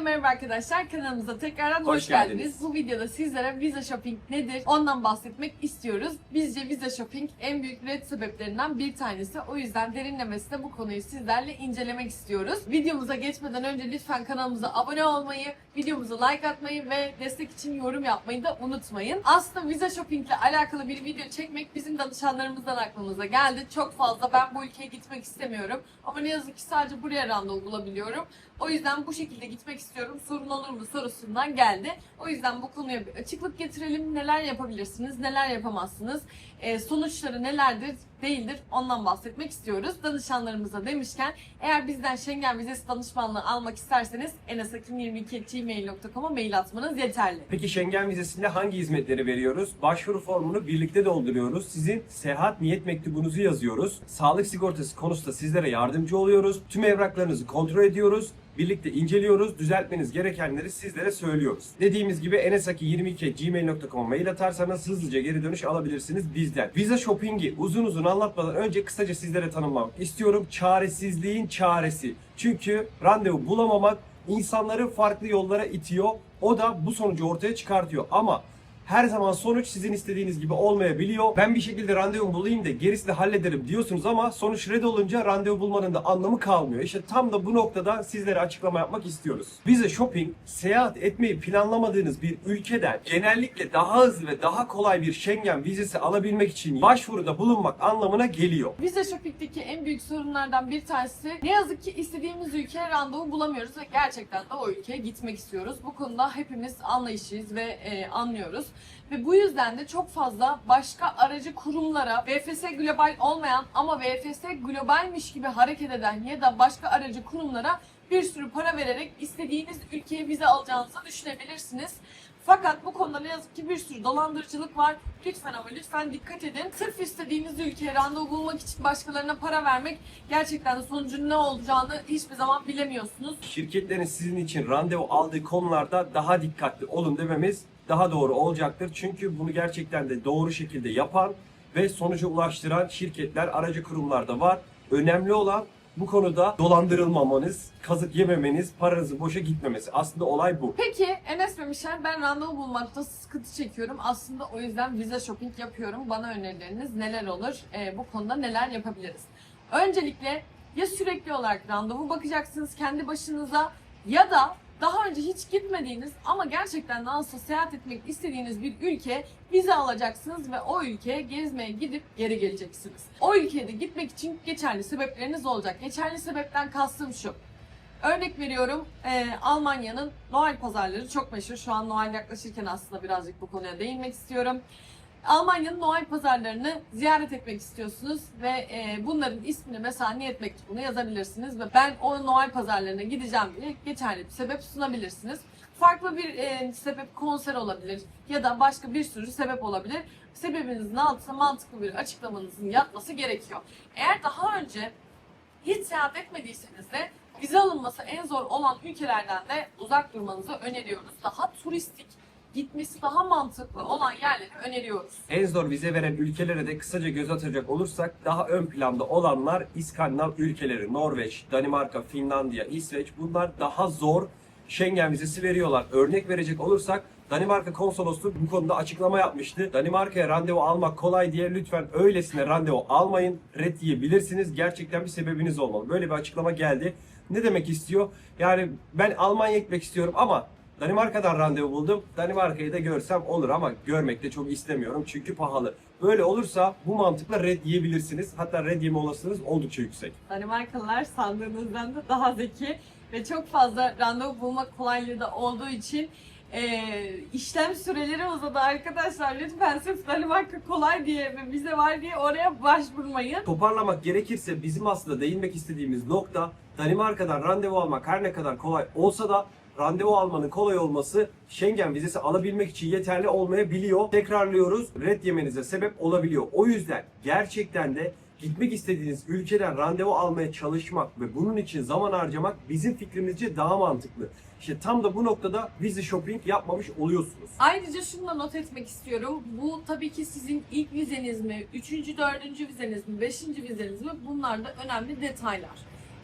Herkese merhaba arkadaşlar. Kanalımıza tekrardan hoş, Hoş geldiniz. geldiniz. Bu videoda sizlere Visa Shopping nedir? Ondan bahsetmek istiyoruz. Bizce Visa Shopping en büyük red sebeplerinden bir tanesi. O yüzden derinlemesine bu konuyu sizlerle incelemek istiyoruz. Videomuza geçmeden önce lütfen kanalımıza abone olmayı, videomuza like atmayı ve destek için yorum yapmayı da unutmayın. Aslında Visa Shopping ile alakalı bir video çekmek bizim danışanlarımızdan aklımıza geldi. Çok fazla ben bu ülkeye gitmek istemiyorum. Ama ne yazık ki sadece buraya randevu bulabiliyorum. O yüzden bu şekilde gitmek istiyorum. Sorun olur mu sorusundan geldi. O yüzden bu konuya bir açıklık getirelim. Neler yapabilirsiniz, neler yapamazsınız, Ee, sonuçları nelerdir, değildir ondan bahsetmek istiyoruz. Danışanlarımıza demişken eğer bizden Schengen vizesi danışmanlığı almak isterseniz enesakin22gmail.com'a mail atmanız yeterli. Peki Schengen vizesinde hangi hizmetleri veriyoruz? Başvuru formunu birlikte dolduruyoruz. Sizin seyahat niyet mektubunuzu yazıyoruz. Sağlık sigortası konusunda sizlere yardımcı oluyoruz. Tüm evraklarınızı kontrol ediyoruz. Birlikte inceliyoruz. Düzeltmeniz gerekenleri sizlere söylüyoruz. Dediğimiz gibi enesaki22.gmail.com'a mail atarsanız hızlıca geri dönüş alabilirsiniz bizden. Viza shopping'i uzun uzun anlatmadan önce kısaca sizlere tanımlamak istiyorum. Çaresizliğin çaresi. Çünkü randevu bulamamak insanları farklı yollara itiyor. O da bu sonucu ortaya çıkartıyor. Ama her zaman sonuç sizin istediğiniz gibi olmayabiliyor. Ben bir şekilde randevu bulayım da gerisini hallederim diyorsunuz ama sonuç red olunca randevu bulmanın da anlamı kalmıyor. İşte tam da bu noktada sizlere açıklama yapmak istiyoruz. Vize shopping, seyahat etmeyi planlamadığınız bir ülkeden genellikle daha hızlı ve daha kolay bir Schengen vizesi alabilmek için başvuruda bulunmak anlamına geliyor. Visa Shopping'deki en büyük sorunlardan bir tanesi ne yazık ki istediğimiz ülkeye randevu bulamıyoruz ve gerçekten de o ülkeye gitmek istiyoruz. Bu konuda hepimiz anlayışlıyız ve e, anlıyoruz. Ve bu yüzden de çok fazla başka aracı kurumlara VFS global olmayan ama VFS globalmiş gibi hareket eden ya da başka aracı kurumlara bir sürü para vererek istediğiniz ülkeye vize alacağınızı düşünebilirsiniz. Fakat bu konuda ne yazık ki bir sürü dolandırıcılık var. Lütfen ama lütfen dikkat edin. Sırf istediğiniz ülkeye randevu bulmak için başkalarına para vermek gerçekten de sonucun ne olacağını hiçbir zaman bilemiyorsunuz. Şirketlerin sizin için randevu aldığı konularda daha dikkatli olun dememiz daha doğru olacaktır. Çünkü bunu gerçekten de doğru şekilde yapan ve sonuca ulaştıran şirketler, aracı kurumlar da var. Önemli olan bu konuda dolandırılmamanız, kazık yememeniz, paranızın boşa gitmemesi. Aslında olay bu. Peki Enes ve ben randevu bulmakta sıkıntı çekiyorum. Aslında o yüzden vize shopping yapıyorum. Bana önerileriniz neler olur? Ee, bu konuda neler yapabiliriz? Öncelikle ya sürekli olarak randevu bakacaksınız kendi başınıza ya da daha önce hiç gitmediğiniz ama gerçekten nasıl seyahat etmek istediğiniz bir ülke vize alacaksınız ve o ülkeye gezmeye gidip geri geleceksiniz. O ülkeye de gitmek için geçerli sebepleriniz olacak. Geçerli sebepten kastım şu. Örnek veriyorum e, Almanya'nın Noel pazarları çok meşhur. Şu an Noel yaklaşırken aslında birazcık bu konuya değinmek istiyorum. Almanya'nın Noel pazarlarını ziyaret etmek istiyorsunuz ve e, bunların ismini mesela niyet mektubuna yazabilirsiniz ve ben o Noel pazarlarına gideceğim diye geçerli bir sebep sunabilirsiniz. Farklı bir e, sebep konser olabilir ya da başka bir sürü sebep olabilir. Sebebinizin altına mantıklı bir açıklamanızın yatması gerekiyor. Eğer daha önce hiç seyahat etmediyseniz de vize alınması en zor olan ülkelerden de uzak durmanızı öneriyoruz. Daha turistik, gitmesi daha mantıklı olan yerleri öneriyoruz. En zor vize veren ülkelere de kısaca göz atacak olursak daha ön planda olanlar İskandinav ülkeleri, Norveç, Danimarka, Finlandiya, İsveç bunlar daha zor Schengen vizesi veriyorlar. Örnek verecek olursak Danimarka konsolosluğu bu konuda açıklama yapmıştı. Danimarka'ya randevu almak kolay diye lütfen öylesine randevu almayın. Red yiyebilirsiniz. Gerçekten bir sebebiniz olmalı. Böyle bir açıklama geldi. Ne demek istiyor? Yani ben Almanya'ya gitmek istiyorum ama Danimarka'dan randevu buldum. Danimarka'yı da görsem olur ama görmek de çok istemiyorum çünkü pahalı. Böyle olursa bu mantıkla red yiyebilirsiniz. Hatta red yeme olasılığınız oldukça yüksek. Danimarkalılar sandığınızdan da daha zeki ve çok fazla randevu bulmak kolaylığı da olduğu için eee, işlem süreleri uzadı arkadaşlar. Lütfen sırf Danimarka kolay diye ve vize var diye oraya başvurmayın. Toparlamak gerekirse bizim aslında değinmek istediğimiz nokta Danimarka'dan randevu almak her ne kadar kolay olsa da randevu almanın kolay olması Schengen vizesi alabilmek için yeterli olmayabiliyor. Tekrarlıyoruz. Red yemenize sebep olabiliyor. O yüzden gerçekten de gitmek istediğiniz ülkeden randevu almaya çalışmak ve bunun için zaman harcamak bizim fikrimizce daha mantıklı. İşte tam da bu noktada vize shopping yapmamış oluyorsunuz. Ayrıca şunu da not etmek istiyorum. Bu tabii ki sizin ilk vizeniz mi, üçüncü, dördüncü vizeniz mi, beşinci vizeniz mi? Bunlar da önemli detaylar.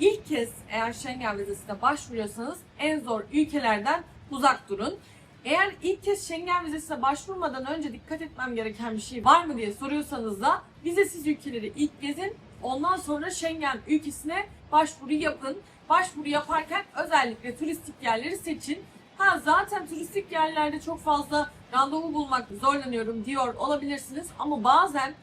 İlk kez eğer Schengen vizesine başvuruyorsanız en zor ülkelerden uzak durun. Eğer ilk kez Schengen vizesine başvurmadan önce dikkat etmem gereken bir şey var mı diye soruyorsanız da vizesiz ülkeleri ilk gezin. Ondan sonra Schengen ülkesine başvuru yapın. Başvuru yaparken özellikle turistik yerleri seçin. Ha zaten turistik yerlerde çok fazla randevu bulmak zorlanıyorum diyor olabilirsiniz ama bazen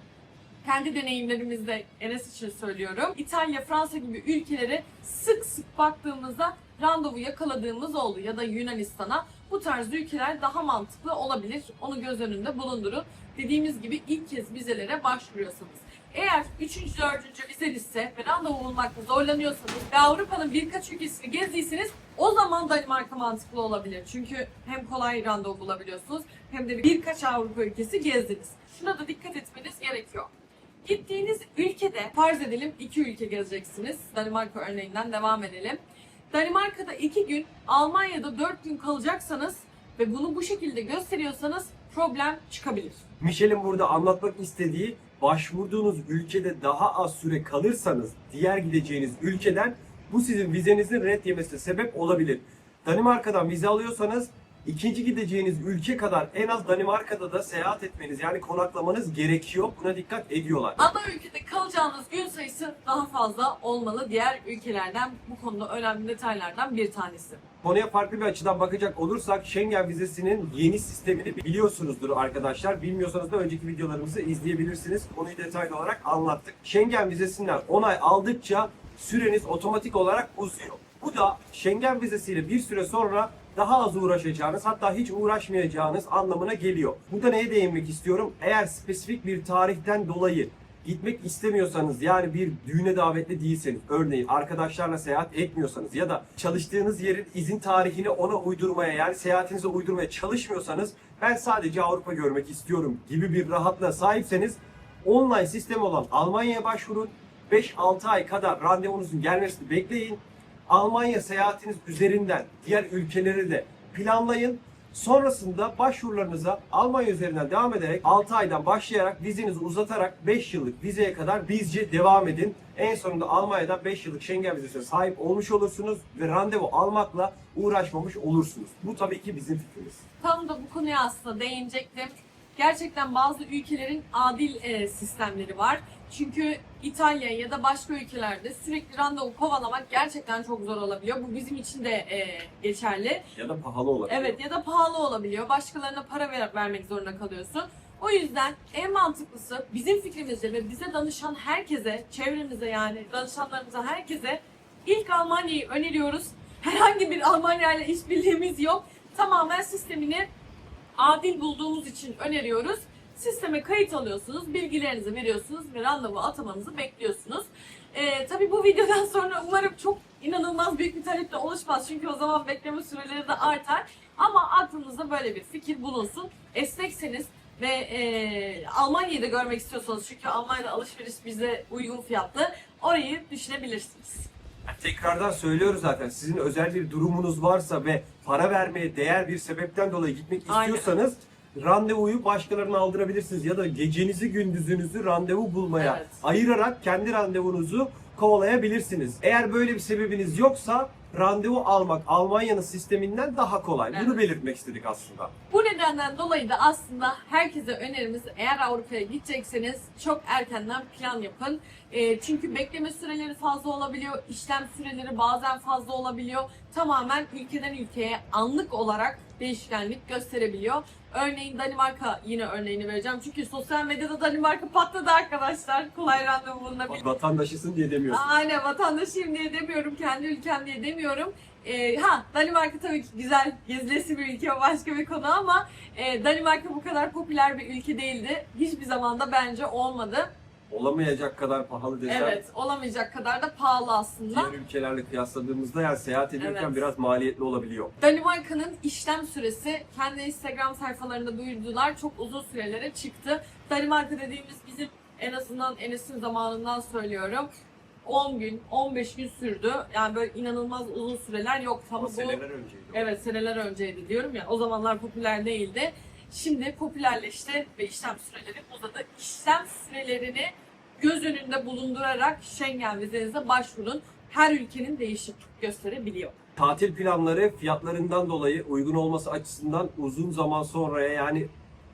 kendi deneyimlerimizde Enes için söylüyorum. İtalya, Fransa gibi ülkelere sık sık baktığımızda randevu yakaladığımız oldu ya da Yunanistan'a bu tarz ülkeler daha mantıklı olabilir. Onu göz önünde bulundurun. Dediğimiz gibi ilk kez vizelere başvuruyorsanız. Eğer 3. 4. vizenizse ve randevu bulmakta zorlanıyorsanız ve Avrupa'nın birkaç ülkesini gezdiyseniz o zaman Danimarka mantıklı olabilir. Çünkü hem kolay randevu bulabiliyorsunuz hem de birkaç Avrupa ülkesi gezdiniz. Şuna da dikkat etmeniz gerekiyor. Gittiğiniz ülkede farz edelim iki ülke gezeceksiniz. Danimarka örneğinden devam edelim. Danimarka'da iki gün, Almanya'da dört gün kalacaksanız ve bunu bu şekilde gösteriyorsanız problem çıkabilir. Michel'in burada anlatmak istediği başvurduğunuz ülkede daha az süre kalırsanız diğer gideceğiniz ülkeden bu sizin vizenizin red yemesine sebep olabilir. Danimarka'dan vize alıyorsanız ikinci gideceğiniz ülke kadar en az Danimarka'da da seyahat etmeniz yani konaklamanız gerekiyor. Buna dikkat ediyorlar. Ana ülkede kalacağınız gün sayısı daha fazla olmalı. Diğer ülkelerden bu konuda önemli detaylardan bir tanesi. Konuya farklı bir açıdan bakacak olursak Schengen vizesinin yeni sistemini biliyorsunuzdur arkadaşlar. Bilmiyorsanız da önceki videolarımızı izleyebilirsiniz. Konuyu detaylı olarak anlattık. Schengen vizesinden onay aldıkça süreniz otomatik olarak uzuyor. Bu da Schengen vizesiyle bir süre sonra daha az uğraşacağınız hatta hiç uğraşmayacağınız anlamına geliyor. Burada neye değinmek istiyorum? Eğer spesifik bir tarihten dolayı gitmek istemiyorsanız yani bir düğüne davetli değilseniz örneğin arkadaşlarla seyahat etmiyorsanız ya da çalıştığınız yerin izin tarihini ona uydurmaya yani seyahatinize uydurmaya çalışmıyorsanız ben sadece Avrupa görmek istiyorum gibi bir rahatlığa sahipseniz online sistem olan Almanya'ya başvurun 5-6 ay kadar randevunuzun gelmesini bekleyin Almanya seyahatiniz üzerinden diğer ülkeleri de planlayın Sonrasında başvurularınıza Almanya üzerinden devam ederek 6 aydan başlayarak vizenizi uzatarak 5 yıllık vizeye kadar bizce devam edin. En sonunda Almanya'dan 5 yıllık Schengen vizesine sahip olmuş olursunuz ve randevu almakla uğraşmamış olursunuz. Bu tabii ki bizim fikrimiz. Tam da bu konuya aslında değinecektim. Gerçekten bazı ülkelerin adil e, sistemleri var. Çünkü İtalya ya da başka ülkelerde sürekli randevu kovalamak gerçekten çok zor olabiliyor. Bu bizim için de e, geçerli. Ya da pahalı olabilir. Evet ya da pahalı olabiliyor. Başkalarına para ver- vermek zorunda kalıyorsun. O yüzden en mantıklısı bizim fikrimizce ve bize danışan herkese, çevremize yani danışanlarımıza herkese ilk Almanya'yı öneriyoruz. Herhangi bir Almanya ile işbirliğimiz yok. Tamamen sistemini adil bulduğumuz için öneriyoruz. Sisteme kayıt alıyorsunuz, bilgilerinizi veriyorsunuz ve randevu atamanızı bekliyorsunuz. Ee, tabii bu videodan sonra umarım çok inanılmaz büyük bir talep de oluşmaz. Çünkü o zaman bekleme süreleri de artar. Ama aklınızda böyle bir fikir bulunsun. Esnekseniz ve e, Almanya'yı da görmek istiyorsanız çünkü Almanya'da alışveriş bize uygun fiyatlı orayı düşünebilirsiniz. Tekrardan söylüyoruz zaten sizin özel bir durumunuz varsa ve para vermeye değer bir sebepten dolayı gitmek Aynen. istiyorsanız randevuyu başkalarına aldırabilirsiniz ya da gecenizi gündüzünüzü randevu bulmaya Evet. ayırarak kendi randevunuzu kovalayabilirsiniz. Eğer böyle bir sebebiniz yoksa randevu almak Almanya'nın sisteminden daha kolay. Bunu Evet. belirtmek istedik aslında. Bu nedenden dolayı da aslında herkese önerimiz eğer Avrupa'ya gidecekseniz çok erkenden plan yapın. E, çünkü bekleme süreleri fazla olabiliyor, işlem süreleri bazen fazla olabiliyor. Tamamen ülkeden ülkeye anlık olarak değişkenlik gösterebiliyor. Örneğin Danimarka yine örneğini vereceğim. Çünkü sosyal medyada Danimarka patladı arkadaşlar. Kolay randevu bulunabilir. Vatandaşısın diye demiyorsun. Aynen vatandaşıyım diye demiyorum, kendi ülkem diye demiyorum. Ee, ha Danimarka tabii ki güzel, gezilesi bir ülke başka bir konu ama e, Danimarka bu kadar popüler bir ülke değildi. Hiçbir zaman da bence olmadı. Olamayacak kadar pahalı desem Evet, olamayacak kadar da pahalı aslında. diğer ülkelerle kıyasladığımızda yani seyahat ederken Evet. biraz maliyetli olabiliyor. Danimarka'nın işlem süresi kendi Instagram sayfalarında duyurdular. Çok uzun sürelere çıktı. Danimarka dediğimiz bizim en azından Enes'in zamanından söylüyorum. 10 gün, 15 gün sürdü. Yani böyle inanılmaz uzun süreler yok. Ama bu seneler önceydi. Evet seneler önceydi diyorum ya o zamanlar popüler değildi. Şimdi popülerleşti ve işlem süreleri uzadı. İşlem sürelerini göz önünde bulundurarak Schengen vizenize başvurun. her ülkenin değişiklik gösterebiliyor. Tatil planları fiyatlarından dolayı uygun olması açısından uzun zaman sonraya yani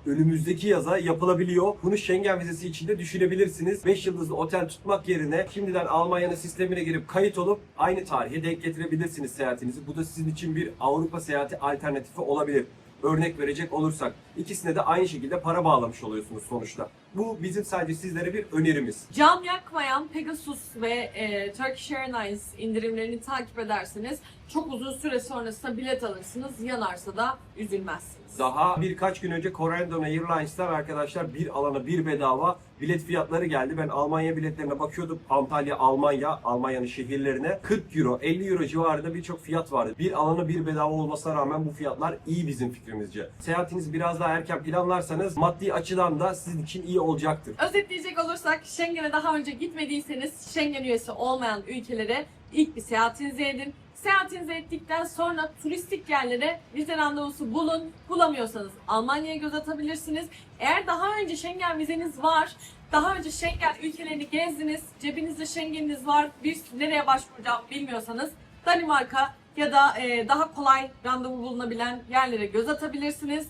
önümüzdeki yaza yapılabiliyor. Bunu Schengen vizesi için de düşünebilirsiniz. 5 yıldızlı otel tutmak yerine şimdiden Almanya'nın sistemine girip kayıt olup aynı tarihe denk getirebilirsiniz seyahatinizi. Bu da sizin için bir Avrupa seyahati alternatifi olabilir. Örnek verecek olursak ikisine de aynı şekilde para bağlamış oluyorsunuz sonuçta. Bu bizim sadece sizlere bir önerimiz. Can yakmayan Pegasus ve e, Turkish Airlines indirimlerini takip ederseniz çok uzun süre sonrasında bilet alırsınız. Yanarsa da üzülmezsiniz. Daha birkaç gün önce Corendon Airlines'tan arkadaşlar bir alana bir bedava bilet fiyatları geldi. Ben Almanya biletlerine bakıyordum. Antalya, Almanya, Almanya'nın şehirlerine 40 euro, 50 euro civarında birçok fiyat vardı. Bir alana bir bedava olmasına rağmen bu fiyatlar iyi bizim fikrimizce. Seyahatinizi biraz daha erken planlarsanız maddi açıdan da sizin için iyi olacaktır. Özetleyecek olursak Schengen'e daha önce gitmediyseniz Schengen üyesi olmayan ülkelere ilk bir seyahatinizi edin. Seyahatinizi ettikten sonra turistik yerlere vize randevusu bulun. Bulamıyorsanız Almanya'ya göz atabilirsiniz. Eğer daha önce Schengen vizeniz var, daha önce Schengen ülkelerini gezdiniz, cebinizde Schengen'iniz var, bir nereye başvuracağım bilmiyorsanız Danimarka ya da e, daha kolay randevu bulunabilen yerlere göz atabilirsiniz.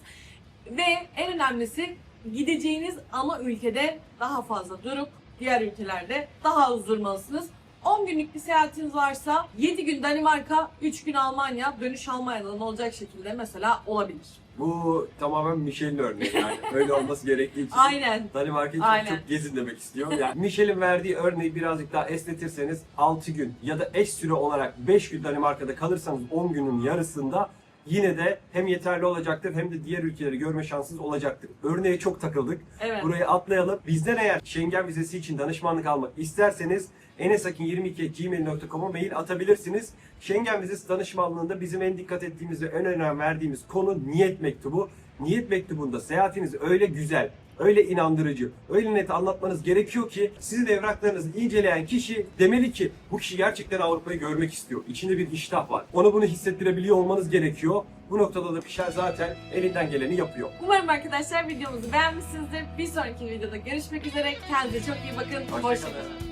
Ve en önemlisi gideceğiniz ama ülkede daha fazla durup diğer ülkelerde daha az durmalısınız. 10 günlük bir seyahatiniz varsa 7 gün Danimarka, 3 gün Almanya, dönüş Almanya'dan olacak şekilde mesela olabilir. Bu tamamen Michelin örneği yani. Öyle olması gerektiği için. Aynen. Danimarka'yı Aynen. çok, çok gezin demek istiyor. Yani Michelin verdiği örneği birazcık daha esnetirseniz 6 gün ya da eş süre olarak 5 gün Danimarka'da kalırsanız 10 günün yarısında yine de hem yeterli olacaktır hem de diğer ülkeleri görme şansınız olacaktır. Örneğe çok takıldık. Evet. Burayı atlayalım. Bizden eğer Schengen vizesi için danışmanlık almak isterseniz enesakin22gmail.com'a mail atabilirsiniz. Schengen vizesi danışmanlığında bizim en dikkat ettiğimiz ve en önem verdiğimiz konu niyet mektubu. Niyet mektubunda seyahatiniz öyle güzel, öyle inandırıcı, öyle net anlatmanız gerekiyor ki sizin evraklarınızı inceleyen kişi demeli ki bu kişi gerçekten Avrupa'yı görmek istiyor. İçinde bir iştah var. Ona bunu hissettirebiliyor olmanız gerekiyor. Bu noktada da Pişer zaten elinden geleni yapıyor. Umarım arkadaşlar videomuzu beğenmişsinizdir. Bir sonraki videoda görüşmek üzere. Kendinize çok iyi bakın. Hoşça Hoşçakalın. kalın.